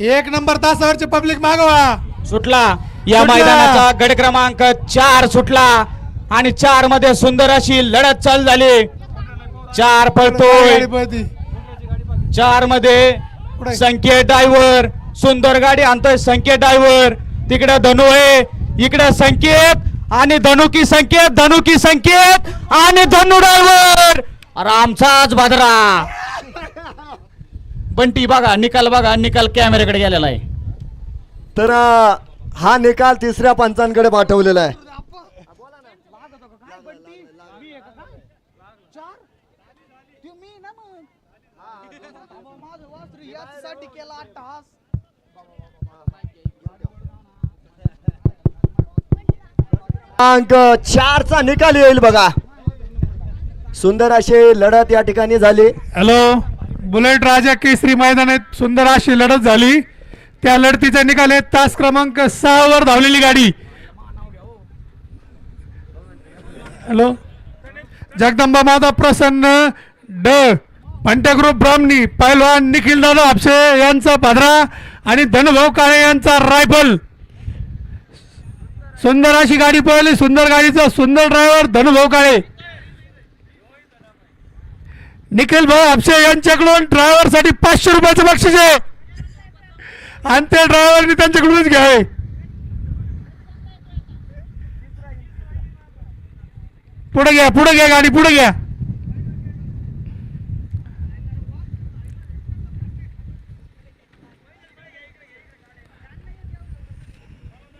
एक number तासावरचे public मागवा. सुटला. या सुटला. मैदानाचा गड क्रमांक चार सुटला. आणि चारमध्ये सुंदर अशी लढत चालू झाली. चार पळतोय. पळती. चारमध्ये. संकेत ड्रायव्हर सुंदर गाडी आणतोय संकेत ड्रायव्हर तिकडे धनु आहे. इकडे संकेत. आणि धनु की संकेत धनु की संकेत. आणि धनु ड्रायव्हर अरे आमचाच भादरा बंटी बघा निकाल बघा निकाल कॅमेऱ्याकडे गेलेला आहे. तर अ, हा निकाल तिसऱ्या पंचांकडे पाठवलेला आहे. अंक चारचा निकाल येईल बघा. सुंदर अशी लढत या ठिकाणी झाली. हॅलो बुलेट राजा केसरी मैदानात सुंदर अशी लढत झाली. त्या लढतीचा निकाल आहे. तास क्रमांक सहा वर धावलेली गाडी. हॅलो? जगदंबा माता प्रसन्न ड. पंट्या ग्रुप ब्राह्मणी पैलवान निखिल दादा आपसे यांचा पदरा आणि धनभाऊ काळे यांचा रायफल. सुंदर अशी गाडी पळली. सुंदर गाडीचा सुंदर ड्रायव्हर धनुभाऊ काळे. निखिल भाऊ हापसे यांच्याकडून ड्रायव्हरसाठी पाचशे रुपयाचं बक्षीस आहे. आणि त्या ड्रायव्हरने त्यांच्याकडूनच घ्यावे पुढे घ्या पुढे घ्या गाडी पुढे घ्या.